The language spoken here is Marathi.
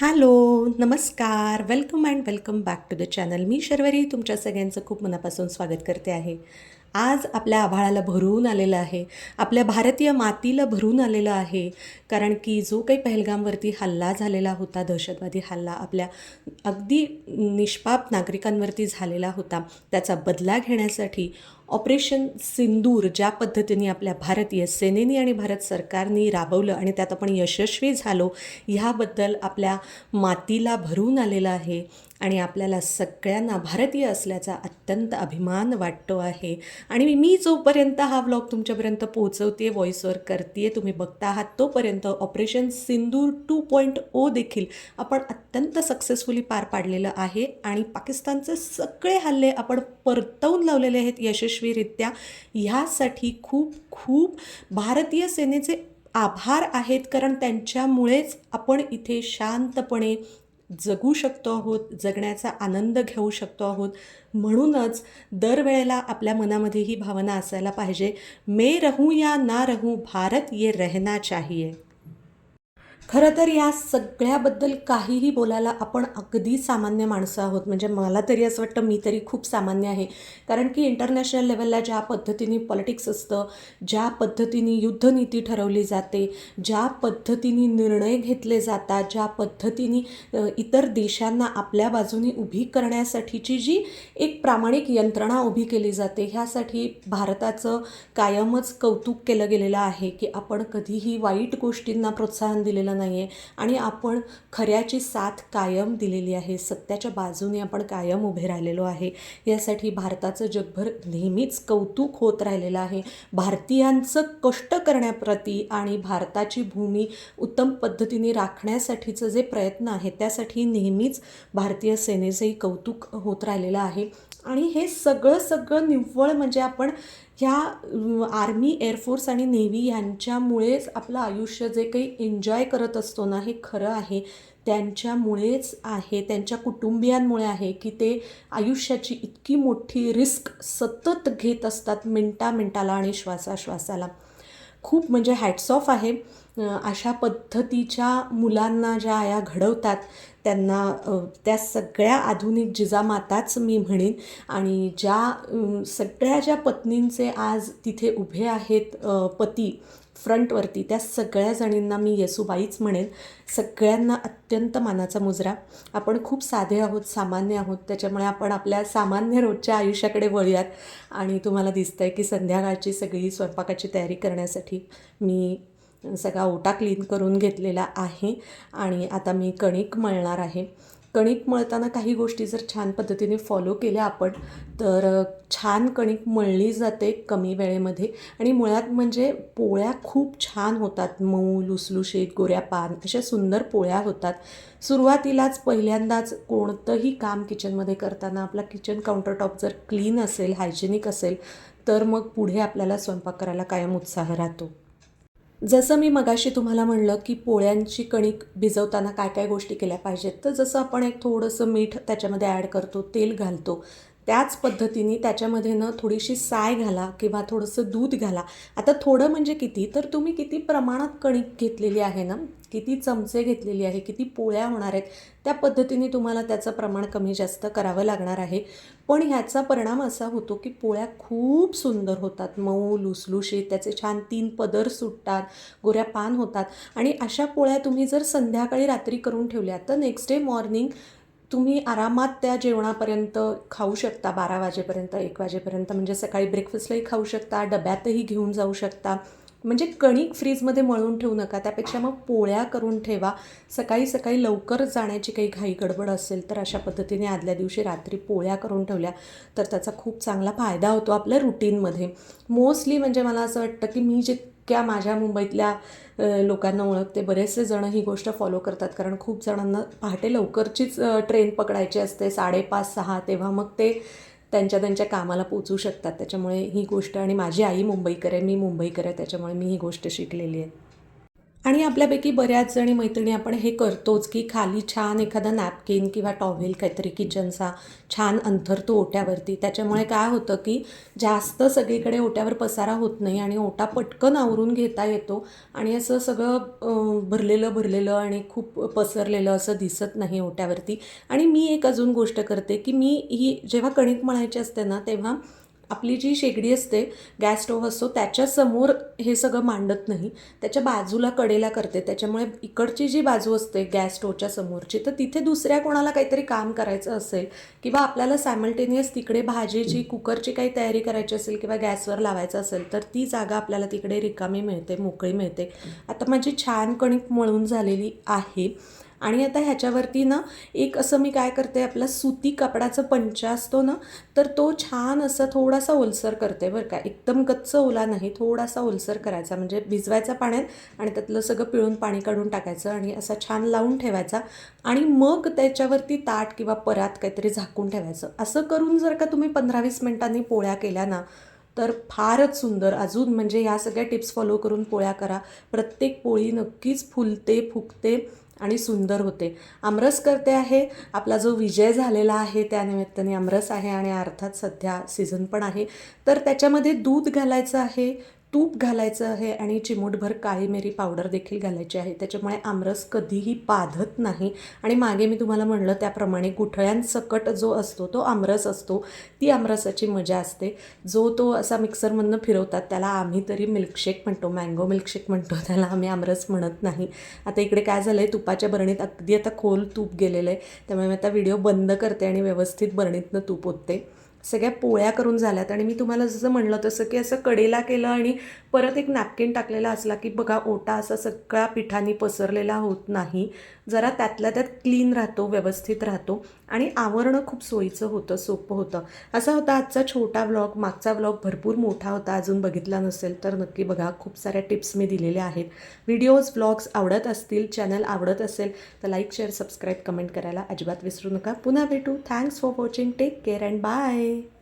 हॅलो नमस्कार. Welcome and welcome back to the channel मी शर्वरी तुमच्या सगळ्यांचं खूप मनापासून स्वागत करते आहे. आज आपल्या आभाळाला भरून आलेलं आहे. आपल्या भारतीय मातीला भरून आलेलं आहे. कारण की जो काही पहलगामवरती हल्ला झालेला होता दहशतवादी हल्ला आपल्या अगदी निष्पाप नागरिकांवरती झालेला होता त्याचा बदला घेण्यासाठी ऑपरेशन सिंदूर ज्या पद्धतीने आपल्या भारतीय सेनेने आणि भारत सरकारने राबवलं आणि त्यात आपण यशस्वी झालो ह्याबद्दल आपल्या मातीला भरून आलेलं आहे आणि आपल्याला सगळ्यांना भारतीय असल्याचा अत्यंत अभिमान वाटतो आहे. आणि मी जोपर्यंत हा व्लॉग तुमच्यापर्यंत पोहोचवते व्हॉईसवर करते तुम्ही बघता आहात तोपर्यंत operation Sindoor two point O देखील आपण अत्यंत सक्सेसफुली पार पाडलेलं आहे आणि पाकिस्तानचे सगळे हल्ले आपण परतवून लावलेले आहेत यशस्वी यशस्वीरित्या ह्यासाठी खूप खूप भारतीय सेनेचे आभार आहेत. कारण त्यांच्यामुळेच आपण इथे शांतपणे जगू शकतो आहोत जगण्याचा आनंद घेऊ शकतो आहोत. म्हणूनच दरवेळेला आपल्या मनामध्ये ही भावना असायला पाहिजे. मे रहू या ना रहू भारत ये रहना चाहिए. खरं तर या सगळ्याबद्दल काहीही बोलायला आपण अगदी सामान्य माणसं आहोत. म्हणजे मला तरी असं वाटतं मी तरी खूप सामान्य आहे. कारण की इंटरनॅशनल लेवलला ज्या पद्धतीने पॉलिटिक्स असतं ज्या पद्धतीने युद्धनीती ठरवली जाते ज्या पद्धतीने निर्णय घेतले जातात ज्या पद्धतीने इतर देशांना आपल्या बाजूने उभी करण्यासाठीची जी एक प्रामाणिक यंत्रणा उभी केली जाते ह्यासाठी भारताचं कायमच कौतुक केलं गेलेलं आहे की आपण कधीही वाईट गोष्टींना प्रोत्साहन दिलेलं नाही आहे आणि आपण खऱ्याची साथ कायम दिलेली आहे. सत्याच्या बाजूने आपण कायम उभे राहिलेलो आहे. यासाठी भारताचं जगभर नेहमीच कौतुक होत राहिलेलं आहे. भारतीयांचं कष्ट करण्याप्रती आणि भारताची भूमी उत्तम पद्धतीने राखण्यासाठीचं जे प्रयत्न आहे त्यासाठी नेहमीच भारतीय सेनेचंही कौतुक होत राहिलेलं आहे. आणि हे सगळं सगळं निव्वळ म्हणजे आपण ह्या आर्मी एअरफोर्स आणि नेव्ही यांच्यामुळेच आपलं आयुष्य जे काही एन्जॉय करत असतो ना हे खरं आहे. त्यांच्यामुळेच आहे त्यांच्या कुटुंबियांमुळे आहे की ते आयुष्याची इतकी मोठी रिस्क सतत घेत असतात मिनटा मिनटाला आणि श्वासाश्वासाला. खूप म्हणजे हॅट्स ऑफ आहे. अशा पद्धतीच्या मुलांना ज्या आया घडवतात त्यांना त्या सगळ्या आधुनिक जिजामाताच मी म्हणेन. आणि ज्या सगळ्या ज्या पत्नींचे आज तिथे उभे आहेत पती फ्रंटवरती त्या सगळ्या जणींना मी येसूबाईच म्हणेन. सगळ्यांना अत्यंत मानाचा मुजरा. आपण खूप साधे आहोत सामान्य आहोत त्याच्यामुळे आपण आपल्या सामान्य रोजच्या आयुष्याकडे वळूयात. आणि तुम्हाला दिसतं आहे की संध्याकाळची सगळी स्वयंपाकाची तयारी करण्यासाठी मी सगळा ओटा क्लीन करून घेतलेला आहे. आणि आता मी कणिक मळणार आहे. कणिक मळताना काही गोष्टी जर छान पद्धतीने फॉलो केल्या आपण तर छान कणिक मळली जाते कमी वेळेमध्ये. आणि मुळात म्हणजे पोळ्या खूप छान होतात. मऊ लुसलुशीत गोऱ्या पान अशा सुंदर पोळ्या होतात. सुरुवातीलाच पहिल्यांदाच कोणतंही काम किचनमध्ये करताना आपला किचन काउंटरटॉप जर क्लीन असेल हायजेनिक असेल तर मग पुढे आपल्याला स्वयंपाक करायला कायम उत्साह राहतो. जसं मी मगाशी तुम्हाला म्हणलं की पोळ्यांची कणिक भिजवताना काय काय गोष्टी केल्या पाहिजेत तर जसं आपण एक थोडंसं मीठ त्याच्यामध्ये ॲड करतो तेल घालतो त्याच पद्धतीने त्याच्यामध्ये ना थोडीशी साय घाला किंवा थोडंसं दूध घाला. आता थोडं म्हणजे किती? तर तुम्ही किती प्रमाणात कणिक घेतलेली आहे ना किती चमचे घेतलेली आहे किती पोळ्या होणार आहेत त्या पद्धतीने तुम्हाला त्याचं प्रमाण कमी जास्त करावं लागणार आहे. पण ह्याचा परिणाम असा होतो की पोळ्या खूप सुंदर होतात. मऊ लुसलुशीत त्याचे छान तीन पदर सुटतात गोऱ्या पान होतात. आणि अशा पोळ्या तुम्ही जर संध्याकाळी रात्री करून ठेवल्या तर नेक्स्ट डे मॉर्निंग तुम्ही आरामात त्या जेवणापर्यंत खाऊ शकता बारा वाजेपर्यंत एक वाजेपर्यंत म्हणजे सकाळी ब्रेकफास्टलाही खाऊ शकता डब्यातही घेऊन जाऊ शकता. म्हणजे कणिक फ्रीजमध्ये मळून ठेवू नका त्यापेक्षा मग पोळ्या करून ठेवा. सकाळी सकाळी लवकर जाण्याची काही घाई गडबड असेल तर अशा पद्धतीने आदल्या दिवशी रात्री पोळ्या करून ठेवल्या तर त्याचा खूप चांगला फायदा होतो आपल्या रुटीनमध्ये मोस्टली म्हणजे मला असं वाटतं की मी जे इतक्या माझ्या मुंबईतल्या लोकांना ओळखते. बरेचसे जण ही गोष्ट फॉलो करतात. कारण खूप जणांना पहाटे लवकरचीच ट्रेन पकडायची असते. साडेपाच सहा तेव्हा मग ते त्यांच्या त्यांच्या कामाला पोचू शकतात. त्याच्यामुळे ही गोष्ट आणि माझी आई मुंबईकर आहे. मी मुंबईकर आहे. त्याच्यामुळे मी ही गोष्ट शिकलेली आहे. आणि आपल्यापैकी बऱ्याच जणी मैत्रिणी आपण हे करतोच की खाली छान एखादा नॅपकिन किंवा टॉवेल काहीतरी किचनचा छान अंथरतो ओट्यावरती. त्याच्यामुळे काय होतं की जास्त सगळीकडे ओट्यावर पसारा होत नाही आणि ओटा पटकन आवरून घेता येतो आणि असं सगळं भरलेलं भरलेलं आणि खूप पसरलेलं असं दिसत नाही ओट्यावरती. आणि मी एक अजून गोष्ट करते की मी ही जेव्हा कणिक मळायची असते ना तेव्हा आपली जी शेगडी असते गॅस स्टोव्ह असतो त्याच्यासमोर हे सगळं मांडत नाही. त्याच्या बाजूला कडेला करते. त्याच्यामुळे इकडची जी बाजू असते गॅस स्टोवच्या समोरची तर तिथे दुसऱ्या कोणाला काहीतरी काम करायचं असेल किंवा आपल्याला सायमल्टेनियस तिकडे भाजीची कुकरची काही तयारी करायची असेल किंवा गॅसवर लावायचं असेल तर ती जागा आपल्याला तिकडे रिकामी मिळते मोकळी मिळते. आता माझी छान कणिक मळून झालेली आहे. आणि आता ह्याच्यावरती ना एक असं मी काय करते आपला सुती कपडाचा पंचा असतो ना तर तो छान असा थोडासा ओलसर करते बरं का. एकदम गच्च ओला नाही थोडासा ओलसर करायचा म्हणजे भिजवायचा पाण्यात आणि त्यातलं सगळं पिळून पाणी काढून टाकायचं आणि असा छान लावून ठेवायचा आणि मग त्याच्यावरती ताट किंवा परात काहीतरी झाकून ठेवायचं. असं करून जर का तुम्ही पंधरा वीस मिनिटांनी पोळ्या केल्या ना तर फारच सुंदर. अजून म्हणजे ह्या सगळ्या टिप्स फॉलो करून पोळ्या करा. प्रत्येक पोळी नक्कीच फुलते फुगते. आणि सुंदर होते. आमरस करते आहे. आपला जो विजय झालेला आहे त्यानिमित्ताने आमरस आहे आणि अर्थात सध्या सीझन पण आहे. तर त्याच्यामध्ये दूध घालायचं आहे. तूप घालायचं आहे आणि चिमूटभर काळी मिरी पावडर देखील घालायची आहे. त्याच्यामुळे आमरस कधीही पाधत नाही. आणि मागे मी तुम्हाला म्हणलं त्याप्रमाणे गुठळ्यांसकट जो असतो तो आमरस असतो ती आमरसाची मजा असते. जो तो असा मिक्सरमधनं फिरवतात त्याला आम्ही तरी मिल्कशेक म्हणतो मँगो मिल्कशेक म्हणतो त्याला आम्ही आमरस म्हणत नाही. आता इकडे काय झालं आहे तुपाच्या बरणीत अगदी आता खोल तूप गेलेलं आहे त्यामुळे मी आता व्हिडिओ बंद करते आणि व्यवस्थित बरणीतनं तूप ओतते. सगळ्या पोळ्या करून झाल्यात. आणि मी तुम्हाला जसं म्हणलं तसं की असं कडेला केलं आणि परत एक नॅपकिन टाकलेला असला की बघा ओटा असा सगळा पिठाने पसरलेला होत नाही. जरा त्यातल्या त्यात क्लीन राहतो व्यवस्थित राहतो आणि आवरणं खूप सोयीचं होतं सोपं होतं. असा होता आजचा छोटा व्लॉग मागचा व्लॉग भरपूर मोठा होता अजून बघितला नसेल तर नक्की बघा. खूप साऱ्या टिप्स मी दिलेल्या आहेत. व्हिडिओज व्लॉग्स आवडत असतील चॅनल आवडत असेल तर लाईक शेअर सबस्क्राईब कमेंट करायला अजिबात विसरू नका. पुन्हा भेटू. Thanks for watching take care and bye